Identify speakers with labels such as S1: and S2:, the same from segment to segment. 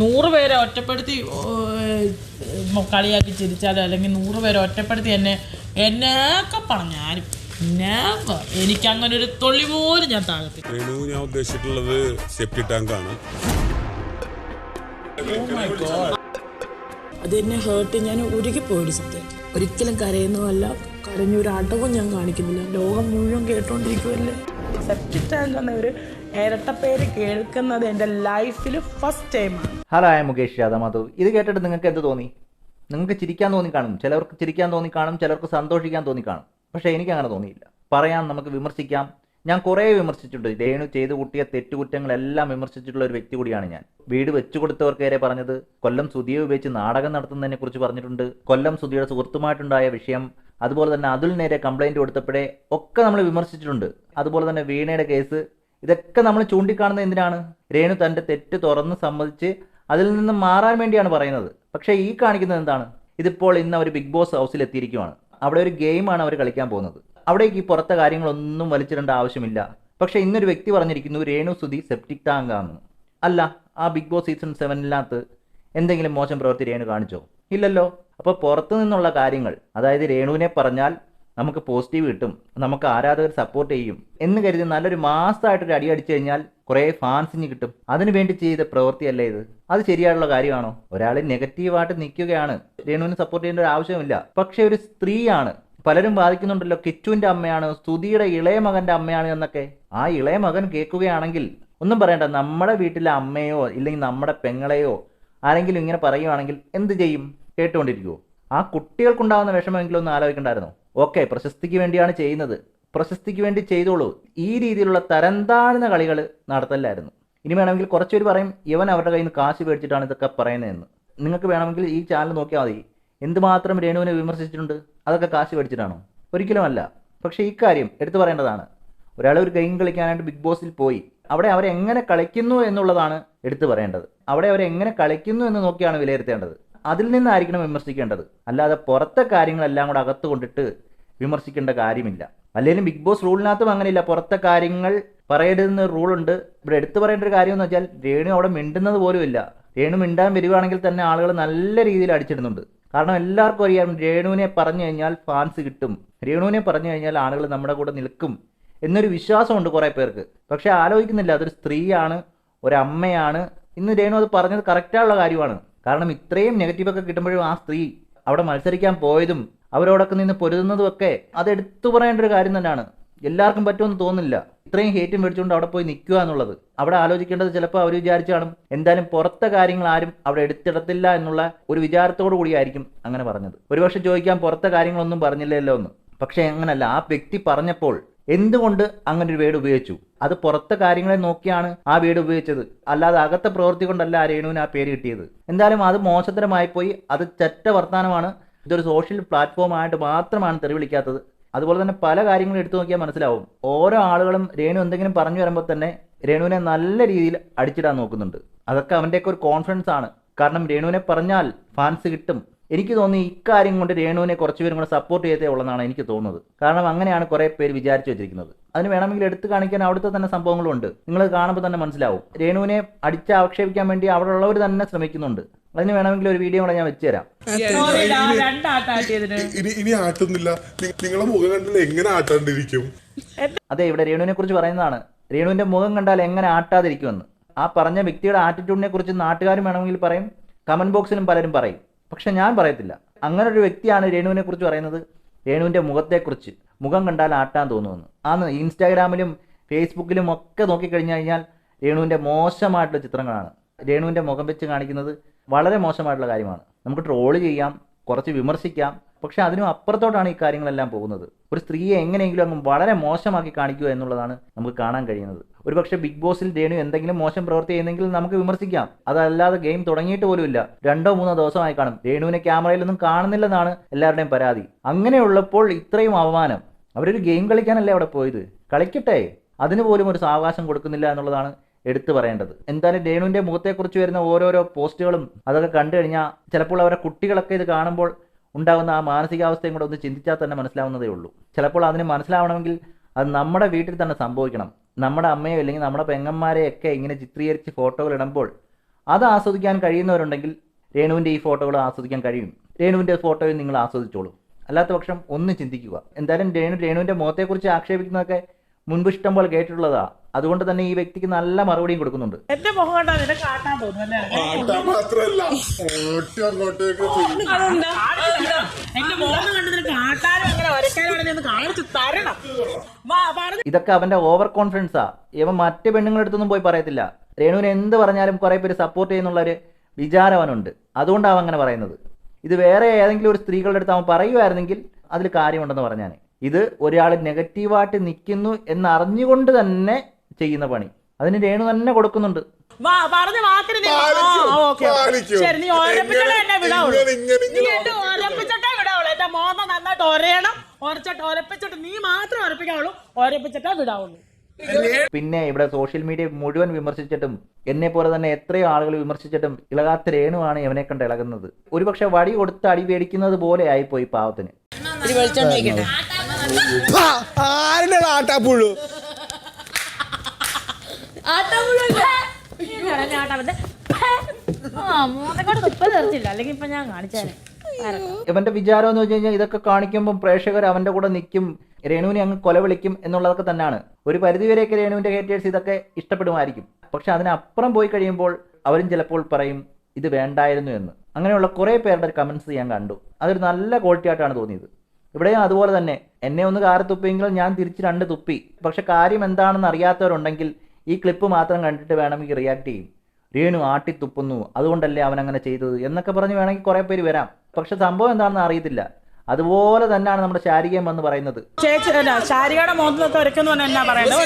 S1: നൂറ് പേരെ ഒറ്റപ്പെടുത്തി കളിയാക്കി ചിരിച്ചാലോ? അല്ലെങ്കിൽ നൂറ് പേരെ ഒറ്റപ്പെടുത്തി എന്നെ എന്നൊക്കെ പറഞ്ഞാലും. എനിക്ക് അങ്ങനെ ഒരു തൊള്ളി പോലും ഞാൻ താഴത്തില്ല
S2: രേണു ഞാൻ ഉദ്ദേശിച്ചിട്ടുള്ളത് സെപ്റ്റി ടാങ്ക് ആണ്.
S1: അതെന്നെ ഹേർട്ട് ഞാൻ ഉരുകിപ്പോയി സത്യം. ഒരിക്കലും കരയുന്നതല്ല. കരഞ്ഞൊരു അടവും ഞാൻ കാണിക്കുന്നില്ല. ലോകം മുഴുവൻ കേട്ടോണ്ടിരിക്കുമല്ലേ സെപ്റ്റിക് ടാങ്ക് എന്ന ഒരു ഇരട്ടപ്പേര് കേൾക്കുന്നത് എന്റെ ലൈഫിൽ ഫസ്റ്റ് ടൈമാണ്
S3: ഹലോ ആയ മുകേഷ് യാദവ് ഇത് കേട്ടിട്ട് നിങ്ങൾക്ക് എന്ത് തോന്നി? നിങ്ങൾക്ക് ചിരിക്കാൻ തോന്നി കാണും. ചിലർക്ക് ചിരിക്കാൻ തോന്നി കാണും ചിലർക്ക് സന്തോഷിക്കാൻ തോന്നി കാണും. പക്ഷേ എനിക്ക് അങ്ങനെ തോന്നിയില്ല. പറയാം നമുക്ക് വിമർശിക്കാം. ഞാൻ കുറേ വിമർശിച്ചിട്ടുണ്ട്. രേണു ചെയ്തു കൂട്ടിയ തെറ്റുകുറ്റങ്ങളെല്ലാം വിമർശിച്ചിട്ടുള്ള ഒരു വ്യക്തി കൂടിയാണ് ഞാൻ. വീട് വെച്ചു കൊടുത്തവർക്കേറെ പറഞ്ഞത് കൊല്ലം സുധിയെ ഉപയോഗിച്ച് നാടകം നടത്തുന്നതിനെ കുറിച്ച് പറഞ്ഞിട്ടുണ്ട്. കൊല്ലം സുധിയുടെ സുഹൃത്തുമായിട്ടുണ്ടായ വിഷയം അതുപോലെ തന്നെ അതിൽ നേരെ കംപ്ലൈന്റ് കൊടുത്തപ്പോഴേ ഒക്കെ നമ്മൾ വിമർശിച്ചിട്ടുണ്ട്. അതുപോലെ തന്നെ വീണയുടെ കേസ് ഇതൊക്കെ നമ്മൾ ചൂണ്ടിക്കാണുന്നത് എന്തിനാണ്? രേണു തന്റെ തെറ്റ് തുറന്ന് സമ്മതിച്ച് അതിൽ നിന്ന് മാറാൻ വേണ്ടിയാണ് പറയുന്നത്. പക്ഷേ ഈ കാണിക്കുന്നത് എന്താണ്? ഇതിപ്പോൾ ഇന്ന് അവർ ബിഗ് ബോസ് ഹൗസിൽ എത്തിയിരിക്കുവാണ്. അവിടെ ഒരു ഗെയിമാണ് അവർ കളിക്കാൻ പോകുന്നത്. അവിടേക്ക് ഈ പുറത്തെ കാര്യങ്ങളൊന്നും വലിച്ചിടേണ്ട ആവശ്യമില്ല. പക്ഷേ ഇന്നൊരു വ്യക്തി പറഞ്ഞിരിക്കുന്നു രേണു സുധി സെപ്റ്റിക് ടാങ്കാന്ന് അല്ല ആ ബിഗ് ബോസ് സീസൺ സെവനിനകത്ത് എന്തെങ്കിലും മോശം പ്രവൃത്തി രേണു കാണിച്ചോ? ഇല്ലല്ലോ. അപ്പോൾ പുറത്തു നിന്നുള്ള കാര്യങ്ങൾ അതായത് രേണുവിനെ പറഞ്ഞാൽ നമുക്ക് പോസിറ്റീവ് കിട്ടും നമുക്ക് ആരാധകർ സപ്പോർട്ട് ചെയ്യും എന്ന് കരുതി നല്ലൊരു മാസമായിട്ടൊരു അടി അടിച്ചു കഴിഞ്ഞാൽ കുറേ ഫാൻസിന് കിട്ടും. അതിനു വേണ്ടി ചെയ്ത പ്രവൃത്തിയല്ലേ ഇത്? അത് ശരിയായിട്ടുള്ള കാര്യമാണോ? ഒരാൾ നെഗറ്റീവായിട്ട് നിൽക്കുകയാണ്. രേണുവിന് സപ്പോർട്ട് ചെയ്യേണ്ട ഒരു ആവശ്യമില്ല. പക്ഷെ ഒരു സ്ത്രീയാണ്. പലരും വാദിക്കുന്നുണ്ടല്ലോ കിച്ചുവിന്റെ അമ്മയാണ് സ്തുതിയുടെ ഇളയ മകന്റെ അമ്മയാണ് എന്നൊക്കെ. ആ ഇളയ മകൻ കേൾക്കുകയാണെങ്കിൽ ഒന്നും പറയണ്ട നമ്മുടെ വീട്ടിലെ അമ്മയോ ഇല്ലെങ്കിൽ നമ്മുടെ പെങ്ങളെയോ ആരെങ്കിലും ഇങ്ങനെ പറയുവാണെങ്കിൽ എന്ത് ചെയ്യും? കേട്ടുകൊണ്ടിരിക്കുമോ ആ കുട്ടികൾക്കുണ്ടാകുന്ന വിഷമമെങ്കിലും ഒന്ന് ആലോചിക്കണ്ടായിരുന്നു. ഓക്കെ പ്രശസ്തിക്ക് വേണ്ടിയാണ് ചെയ്യുന്നത്. പ്രശസ്തിക്ക് വേണ്ടി ചെയ്തോളൂ. ഈ രീതിയിലുള്ള തരംതാഴ്ന്ന കളികൾ നടത്തല്ലായിരുന്നു ഇനി വേണമെങ്കിൽ കുറച്ചുപേർ പറയും ഇവൻ അവരുടെ കയ്യിൽ നിന്ന് കാശ് മേടിച്ചിട്ടാണ് ഇതൊക്കെ പറയുന്നതെന്ന്. നിങ്ങൾക്ക് വേണമെങ്കിൽ ഈ ചാനൽ നോക്കിയാൽ മതി. എന്തുമാത്രം രേണുവിനെ വിമർശിച്ചിട്ടുണ്ട്? അതൊക്കെ കാശ് മേടിച്ചിട്ടാണോ? ഒരിക്കലുമല്ല പക്ഷേ ഈ കാര്യം എടുത്തു പറയേണ്ടതാണ്. ഒരാൾ ഒരു ഗെയിം കളിക്കാനായിട്ട് ബിഗ് ബോസിൽ പോയി. അവിടെ അവരെങ്ങനെ കളിക്കുന്നു എന്നുള്ളതാണ് എടുത്തു പറയേണ്ടത്. അവിടെ അവരെങ്ങനെ കളിക്കുന്നു എന്ന് നോക്കിയാണ് വിലയിരുത്തേണ്ടത്. അതിൽ നിന്നായിരിക്കണം വിമർശിക്കേണ്ടത്. അല്ലാതെ പുറത്തെ കാര്യങ്ങളെല്ലാം കൂടെ അകത്ത് കൊണ്ടിട്ട് വിമർശിക്കേണ്ട കാര്യമില്ല. അല്ലെങ്കിലും ബിഗ് ബോസ് റൂളിനകത്തും അങ്ങനെയില്ല. പുറത്തെ കാര്യങ്ങൾ പറയരുതെന്ന് റൂളുണ്ട്. ഇവിടെ എടുത്തു പറയേണ്ട ഒരു കാര്യം എന്ന് വെച്ചാൽ രേണു അവിടെ മിണ്ടുന്നത് പോലുമില്ല രേണു മിണ്ടാൻ വരികയാണെങ്കിൽ തന്നെ ആളുകൾ നല്ല രീതിയിൽ അടിച്ചിടുന്നുണ്ട്. കാരണം എല്ലാവർക്കും അറിയാം രേണുവിനെ പറഞ്ഞു കഴിഞ്ഞാൽ ഫാൻസ് കിട്ടും. രേണുവിനെ പറഞ്ഞു കഴിഞ്ഞാൽ ആളുകൾ നമ്മുടെ കൂടെ നിൽക്കും എന്നൊരു വിശ്വാസമുണ്ട് കുറേ പേർക്ക്. പക്ഷേ ആലോചിക്കുന്നില്ല അതൊരു സ്ത്രീയാണ് ഒരമ്മയാണ്. ഇന്ന് രേണു അത് പറഞ്ഞത് കറക്റ്റായുള്ള കാര്യമാണ്. കാരണം ഇത്രയും നെഗറ്റീവൊക്കെ കിട്ടുമ്പോഴും ആ സ്ത്രീ അവിടെ മത്സരിക്കാൻ പോയതും അവരോടൊക്കെ നിന്ന് പൊരുതുന്നതും ഒക്കെ അത് എടുത്തു പറയേണ്ട ഒരു കാര്യം തന്നെയാണ്. എല്ലാവർക്കും പറ്റുമെന്ന് തോന്നുന്നില്ല. ഇത്രയും ഹേറ്റും മേടിച്ചുകൊണ്ട് അവിടെ പോയി നിൽക്കുക എന്നുള്ളത്. അവിടെ ആലോചിക്കേണ്ടത് ചിലപ്പോൾ അവർ വിചാരിച്ചു കാണും എന്തായാലും പുറത്തെ കാര്യങ്ങൾ ആരും അവിടെ എടുത്തിടത്തില്ല എന്നുള്ള ഒരു വിചാരത്തോടു കൂടിയായിരിക്കും അങ്ങനെ പറഞ്ഞത്. ഒരുപക്ഷെ ചോദിക്കാൻ പുറത്തെ കാര്യങ്ങളൊന്നും പറഞ്ഞില്ലല്ലോ എന്ന്. പക്ഷേ അങ്ങനല്ല. ആ വ്യക്തി പറഞ്ഞപ്പോൾ എന്തുകൊണ്ട് അങ്ങനെ ഒരു വീട് ഉപയോഗിച്ചു? അത് പുറത്തെ കാര്യങ്ങളെ നോക്കിയാണ് ആ വീട് ഉപയോഗിച്ചത്. അല്ലാതെ അകത്തെ പ്രവൃത്തി കൊണ്ടല്ല ആ രേണുവിന് ആ പേര് കിട്ടിയത്. എന്തായാലും അത് മോശത്തരമായി പോയി അത് ചറ്റ വർത്തമാനമാണ് ഇതൊരു സോഷ്യൽ പ്ലാറ്റ്ഫോം ആയിട്ട് മാത്രമാണ് തെറി വിളിക്കാത്തത്. അതുപോലെ തന്നെ പല കാര്യങ്ങളും എടുത്തു നോക്കിയാൽ മനസ്സിലാവും. ഓരോ ആളുകളും രേണു എന്തെങ്കിലും പറഞ്ഞു വരുമ്പോൾ തന്നെ രേണുവിനെ നല്ല രീതിയിൽ അടിച്ചിടാൻ നോക്കുന്നുണ്ട്. അതൊക്കെ അവന്റെയൊക്കെ ഒരു കോൺഫിഡൻസ് ആണ്. കാരണം രേണുവിനെ പറഞ്ഞാൽ ഫാൻസ് കിട്ടും. എനിക്ക് തോന്നി ഇക്കാര്യം കൊണ്ട് രേണുവിനെ കുറച്ച് പേരും കൂടെ സപ്പോർട്ട് ചെയ്തേ ഉള്ളതാണ് എനിക്ക് തോന്നുന്നത്. കാരണം അങ്ങനെയാണ് കുറേ പേര് വിചാരിച്ചു വെച്ചിരിക്കുന്നത്. അതിന് വേണമെങ്കിൽ എടുത്തു കാണിക്കാൻ അവിടുത്തെ തന്നെ സംഭവങ്ങളുണ്ട് നിങ്ങൾ കാണുമ്പോൾ തന്നെ മനസ്സിലാവും. രേണുവിനെ അടിച്ച് ആക്ഷേപിക്കാൻ വേണ്ടി അവിടെ ഉള്ളവർ തന്നെ ശ്രമിക്കുന്നുണ്ട്. അതിന് വേണമെങ്കിൽ ഒരു വീഡിയോ കൂടെ ഞാൻ വെച്ചുതരാം
S2: ഇനി ഇനി ആട്ടുന്നില്ല. നിങ്ങളെ മുഖം കണ്ടില്ല? എങ്ങനെ ആട്ടാണ്ടിരിക്കും?
S3: അതെ ഇവിടെ രേണുവിനെ കുറിച്ച് പറയുന്നതാണ്. രേണുവിന്റെ മുഖം കണ്ടാൽ എങ്ങനെ ആട്ടാതിരിക്കുമെന്ന്. ആ പറഞ്ഞ വ്യക്തിയുടെ ആറ്റിറ്റ്യൂഡിനെ കുറിച്ച് നാട്ടുകാരും വേണമെങ്കിൽ പറയും. കമന്റ് ബോക്സിലും പലരും പറയും. പക്ഷെ ഞാൻ പറയത്തില്ല. അങ്ങനെ ഒരു വ്യക്തിയാണ് രേണുവിനെ കുറിച്ച് പറയുന്നത്. രേണുവിന്റെ മുഖത്തെക്കുറിച്ച് മുഖം കണ്ടാൽ ആട്ടാൻ തോന്നുമെന്ന്. ആന്ന് ഇൻസ്റ്റാഗ്രാമിലും ഫേസ്ബുക്കിലും ഒക്കെ നോക്കിക്കഴിഞ്ഞു കഴിഞ്ഞാൽ രേണുവിന്റെ മോശമായിട്ടുള്ള ചിത്രങ്ങളാണ്. രേണുവിന്റെ മുഖം വെച്ച് കാണിക്കുന്നത് വളരെ മോശമായിട്ടുള്ള കാര്യമാണ്. നമുക്ക് ട്രോൾ ചെയ്യാം കുറച്ച് വിമർശിക്കാം പക്ഷെ അതിനും അപ്പുറത്തോട്ടാണ് ഈ കാര്യങ്ങളെല്ലാം പോകുന്നത്. ഒരു സ്ത്രീയെ എങ്ങനെയെങ്കിലും അങ്ങ് വളരെ മോശമാക്കി കാണിക്കുക എന്നുള്ളതാണ് നമുക്ക് കാണാൻ കഴിയുന്നത്. ഒരു പക്ഷേ ബിഗ് ബോസിൽ രേണു എന്തെങ്കിലും മോശം പ്രവൃത്തി ചെയ്യുന്നെങ്കിൽ നമുക്ക് വിമർശിക്കാം. അതല്ലാതെ ഗെയിം തുടങ്ങിയിട്ട് പോലുമില്ല. രണ്ടോ മൂന്നോ ദിവസമായി കാണും. രേണുവിനെ ക്യാമറയിലൊന്നും കാണുന്നില്ലെന്നാണ് എല്ലാവരുടെയും പരാതി. അങ്ങനെയുള്ളപ്പോൾ ഇത്രയും അവമാനം. അവരൊരു ഗെയിം കളിക്കാനല്ലേ അവിടെ പോയത്? കളിക്കട്ടെ. അതിന് പോലും ഒരു സാവകാശം കൊടുക്കുന്നില്ല എന്നുള്ളതാണ് എടുത്തു പറയേണ്ടത്. എന്തായാലും രേണുവിന്റെ മുഖത്തെക്കുറിച്ച് വരുന്ന ഓരോരോ പോസ്റ്റുകളും അതൊക്കെ കണ്ടു കഴിഞ്ഞാൽ ചിലപ്പോൾ അവരുടെ കുട്ടികളൊക്കെ ഇത് കാണുമ്പോൾ ഉണ്ടാകുന്ന ആ മാനസികാവസ്ഥയും കൂടെ ഒന്ന് ചിന്തിച്ചാൽ തന്നെ മനസ്സിലാവുന്നതേ ഉള്ളൂ. ചിലപ്പോൾ അതിന് മനസ്സിലാവണമെങ്കിൽ അത് നമ്മുടെ വീട്ടിൽ തന്നെ സംഭവിക്കണം. നമ്മുടെ അമ്മയോ അല്ലെങ്കിൽ നമ്മുടെ പെങ്ങന്മാരെയൊക്കെ ഇങ്ങനെ ചിത്രീകരിച്ച് ഫോട്ടോകൾ ഇടുമ്പോൾ അത് ആസ്വദിക്കാൻ കഴിയുന്നവരുണ്ടെങ്കിൽ രേണുവിന്റെ ഈ ഫോട്ടോകൾ ആസ്വദിക്കാൻ കഴിയും. രേണുവിന്റെ ഫോട്ടോയും നിങ്ങൾ ആസ്വദിച്ചോളൂ. അല്ലാത്ത പക്ഷം ഒന്ന് ചിന്തിക്കുക. എന്തായാലും രേണു രേണുവിന്റെ മുഖത്തെക്കുറിച്ച് ആക്ഷേപിക്കുന്നതൊക്കെ മുൻപ് ഇഷ്ടം പോലെ കേട്ടിട്ടുള്ളതാ. അതുകൊണ്ട് തന്നെ ഈ വ്യക്തിക്ക് നല്ല മറുപടിയും കൊടുക്കുന്നുണ്ട്.
S1: എന്റെ മുഖം കണ്ടാ നിനക്ക് തോന്നുന്നു? എന്റെ മുഖം കണ്ട് നിനക്ക് ആട്ടാനും അങ്ങനെ ഒരക്കാനും കാണിച്ചു തരണം.
S3: ഇതൊക്കെ അവന്റെ ഓവർ കോൺഫിഡൻസാ ഇവ മറ്റു പെണ്ണുങ്ങളുടെ അടുത്തൊന്നും പോയി പറയത്തില്ല. രേണുവിന് എന്ത് പറഞ്ഞാലും കുറെ പേര് സപ്പോർട്ട് ചെയ്യുന്നുള്ള ഒരു വിചാരം അവനുണ്ട്. അതുകൊണ്ടാണ് അവൻ അങ്ങനെ പറയുന്നത്. ഇത് വേറെ ഏതെങ്കിലും ഒരു സ്ത്രീകളുടെ അടുത്ത് അവൻ പറയുമായിരുന്നെങ്കിൽ അതിൽ കാര്യമുണ്ടെന്ന് പറഞ്ഞാൽ ഇത് ഒരാൾ നെഗറ്റീവായിട്ട് നിൽക്കുന്നു എന്ന് അറിഞ്ഞുകൊണ്ട് തന്നെ ചെയ്യുന്ന പണി. അതിന് രേണു തന്നെ കൊടുക്കുന്നുണ്ട്.
S1: വാ പറഞ്ഞ വാക്കിന് നീ-. ശരി നീ എന്നെ വിടാവുള്ളൂ നീ എന്നെ വിടാവുള്ളൂ. എന്റെ നന്നായിട്ട് ഒരയണം ഒരച്ചിട്ട് ഒരപ്പിച്ചിട്ട് നീ മാത്രം ഒരപ്പിക്കാവുള്ളൂ ഒരപ്പിച്ചിട്ടേ വിടാവുള്ളൂ.
S3: പിന്നെ ഇവിടെ സോഷ്യൽ മീഡിയ മുഴുവൻ വിമർശിച്ചിട്ടും എന്നെ പോലെ തന്നെ എത്രയോ ആളുകൾ വിമർശിച്ചിട്ടും ഇളകാത്ത രേണുവാണ് ഇവനെ കണ്ട് ഇളകുന്നത്. ഒരുപക്ഷെ വടി കൊടുത്ത് അടി പേടിക്കുന്നത് പോലെ ആയിപ്പോയി പാവത്തിന്.
S4: ആരുടെ ആട്ടാപ്പുഴു?
S3: ഇവന്റെ വിചാരം എന്ന് വെച്ച് കഴിഞ്ഞാൽ ഇതൊക്കെ കാണിക്കുമ്പോൾ പ്രേക്ഷകർ അവന്റെ കൂടെ നിൽക്കും രേണുവിനെ അങ്ങ് കൊല വിളിക്കും എന്നുള്ളതൊക്കെ തന്നെയാണ് ഒരു പരിധിവരെയൊക്കെ രേണുവിന്റെ ഹേറ്റേഴ്സ് ഇതൊക്കെ ഇഷ്ടപ്പെടുമായിരിക്കും. പക്ഷെ അതിനപ്പുറം പോയി കഴിയുമ്പോൾ അവരും ചിലപ്പോൾ പറയും ഇത് വേണ്ടായിരുന്നു എന്ന്. അങ്ങനെയുള്ള കുറേ പേരുടെ കമന്റ്സ് ഞാൻ കണ്ടു. അതൊരു നല്ല ക്വാളിറ്റി ആയിട്ടാണ് തോന്നിയത്. ഇവിടെയും അതുപോലെ തന്നെ. എന്നെ ഒന്ന് കാറി തുപ്പിയെങ്കിൽ ഞാൻ തിരിച്ച് രണ്ട് തുപ്പി. പക്ഷെ കാര്യം എന്താണെന്ന് അറിയാത്തവരുണ്ടെങ്കിൽ ഈ ക്ലിപ്പ് മാത്രം കണ്ടിട്ട് വേണമെങ്കിൽ റിയാക്ട് ചെയ്യും. രേണു ആട്ടിത്തുപ്പുന്നു. അതുകൊണ്ടല്ലേ അവൻ അങ്ങനെ ചെയ്തത്? എന്നൊക്കെ പറഞ്ഞ് വേണമെങ്കിൽ കുറേ പേര് വരാം. പക്ഷെ സംഭവം എന്താണെന്ന് അറിയത്തില്ല. അതുപോലെ തന്നെയാണ് നമ്മുടെ ശാരികം എന്ന് പറയുന്നത്.
S1: ചേച്ചി അല്ല ശാരികയുടെ മോന്തത്തെ ഒരുക്കുന്നു എന്നാ പറയുന്നത്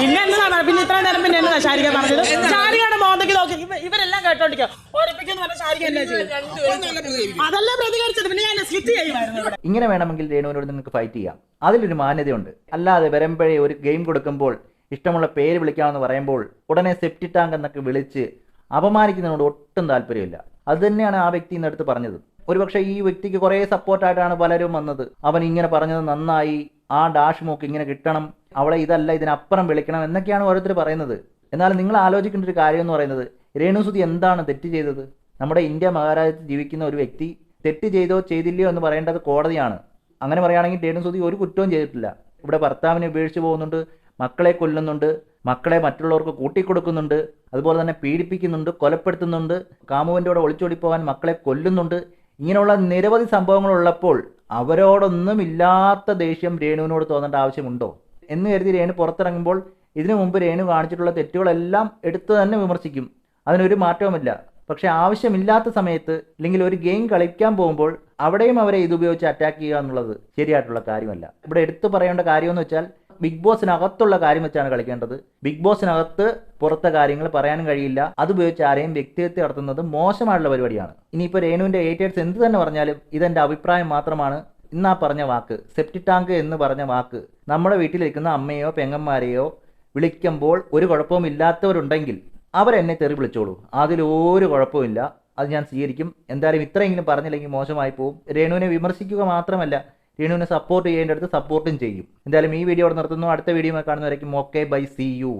S1: പിന്നെ പിന്നെ ഇത്രയും നേരം പിന്നെ എന്നതാ ശാരിക പറഞ്ഞത്? ശാരികയുടെ മോന്തയ്ക്ക് നോക്കി ഇവ- ഇവരെല്ലാം കേട്ടോണ്ടിരിക്കുക ഓടിപ്പിക്കുന്നു പറഞ്ഞ ശാരിക എന്നാ ചെയ്യും? അതല്ലേ പ്രതികരിച്ചത്. പിന്നെ ഞാൻ സ്ലിറ്റ് ചെയ്യുമായിരുന്നു ഇവിടെ.
S3: ഇങ്ങനെ വേണമെങ്കിൽ രേണുവിനോട് നിങ്ങൾക്ക് ഫൈറ്റ് ചെയ്യാം. അതിലൊരു മാന്യതയുണ്ട്. അല്ലാതെ വരമ്പഴേ ഒരു ഗെയിം കൊടുക്കുമ്പോൾ ഇഷ്ടമുള്ള പേര് വിളിക്കാമെന്ന് പറയുമ്പോൾ ഉടനെ സെപ്റ്റി ടാങ്ക് എന്നൊക്കെ വിളിച്ച് അപമാനിക്കുന്നതിനോട് ഒട്ടും താല്പര്യമില്ല. അത് തന്നെയാണ് ആ വ്യക്തി ഇന്നടുത്ത് പറഞ്ഞത്. ഒരുപക്ഷെ ഈ വ്യക്തിക്ക് കുറേ സപ്പോർട്ടായിട്ടാണ് പലരും വന്നത്. അവൻ ഇങ്ങനെ പറഞ്ഞത് നന്നായി ആ ഡാഷ് മോക്ക് ഇങ്ങനെ കിട്ടണം അവളെ ഇതല്ല ഇതിനപ്പുറം വിളിക്കണം എന്നൊക്കെയാണ് ഓരോരുത്തർ പറയുന്നത്. എന്നാൽ നിങ്ങൾ ആലോചിക്കേണ്ട ഒരു കാര്യം എന്ന് പറയുന്നത് രേണുസുതി എന്താണ് തെറ്റ് ചെയ്തത്? നമ്മുടെ ഇന്ത്യ മഹാരാജ്യത്ത് ജീവിക്കുന്ന ഒരു വ്യക്തി തെറ്റ് ചെയ്തോ ചെയ്തില്ലയോ എന്ന് പറയേണ്ടത് കോടതിയാണ്. അങ്ങനെ പറയുകയാണെങ്കിൽ രേണുസുതി ഒരു കുറ്റവും ചെയ്തിട്ടില്ല. ഇവിടെ ഭർത്താവിനെ ഉപേക്ഷിച്ച് പോകുന്നുണ്ട് മക്കളെ കൊല്ലുന്നുണ്ട് മക്കളെ മറ്റുള്ളവർക്ക് കൂട്ടിക്കൊടുക്കുന്നുണ്ട് അതുപോലെ തന്നെ പീഡിപ്പിക്കുന്നുണ്ട് കൊലപ്പെടുത്തുന്നുണ്ട് കാമുവിന്റെ കൂടെ ഒളിച്ചോടി പോകാൻ മക്കളെ കൊല്ലുന്നുണ്ട് ഇങ്ങനെയുള്ള നിരവധി സംഭവങ്ങൾ ഉള്ളപ്പോൾ അവരോടൊന്നും ഇല്ലാത്ത ദേഷ്യം രേണുവിനോട് തോന്നേണ്ട ആവശ്യമുണ്ടോ? എന്ന് കരുതി രേണു പുറത്തിറങ്ങുമ്പോൾ ഇതിനു മുമ്പ് രേണു കാണിച്ചിട്ടുള്ള തെറ്റുകളെല്ലാം എടുത്തു തന്നെ വിമർശിക്കും. അതിനൊരു മാറ്റവുമില്ല. പക്ഷെ ആവശ്യമില്ലാത്ത സമയത്ത് അല്ലെങ്കിൽ ഒരു ഗെയിം കളിക്കാൻ പോകുമ്പോൾ അവിടെയും അവരെ ഇതുപയോഗിച്ച് അറ്റാക്ക് ചെയ്യുക എന്നുള്ളത് ശരിയായിട്ടുള്ള കാര്യമല്ല. ഇവിടെ എടുത്തു പറയേണ്ട കാര്യമെന്ന് വെച്ചാൽ ബിഗ് ബോസിനകത്തുള്ള കാര്യം വെച്ചാണ് കളിക്കേണ്ടത്. ബിഗ് ബോസിനകത്ത് പുറത്തെ കാര്യങ്ങൾ പറയാനും കഴിയില്ല. അതുപയോഗിച്ച് ആരെയും വ്യക്തിത്വത്തെ നടത്തുന്നത് മോശമായിട്ടുള്ള പരിപാടിയാണ്. ഇനിയിപ്പോൾ രേണുവിന്റെ ഏറ്റേഴ്സ് എന്ത് തന്നെ പറഞ്ഞാലും ഇതെന്റെ അഭിപ്രായം മാത്രമാണ്. ഇന്നാ പറഞ്ഞ വാക്ക് സെപ്റ്റി ടാങ്ക് എന്ന് പറഞ്ഞ വാക്ക് നമ്മുടെ വീട്ടിലിരിക്കുന്ന അമ്മയോ പെങ്ങന്മാരെയോ വിളിക്കുമ്പോൾ ഒരു കുഴപ്പവും ഇല്ലാത്തവരുണ്ടെങ്കിൽ അവരെന്നെ തെറി വിളിച്ചോളൂ. അതിലൊരു കുഴപ്പമില്ല അത് ഞാൻ സ്വീകരിക്കും. എന്തായാലും ഇത്രയെങ്കിലും പറഞ്ഞില്ലെങ്കിൽ മോശമായി പോകും രേണുവിനെ വിമർശിക്കുക മാത്രമല്ല രേണുവിനെ സപ്പോർട്ട് ചെയ്യേണ്ട അടുത്ത് സപ്പോർട്ടും ചെയ്യും. എന്തായാലും ഈ വീഡിയോ അവിടെ നിർത്തുന്നു. അടുത്ത വീഡിയോ കാണുന്നവരേക്കും ഓക്കെ ബൈ സി യു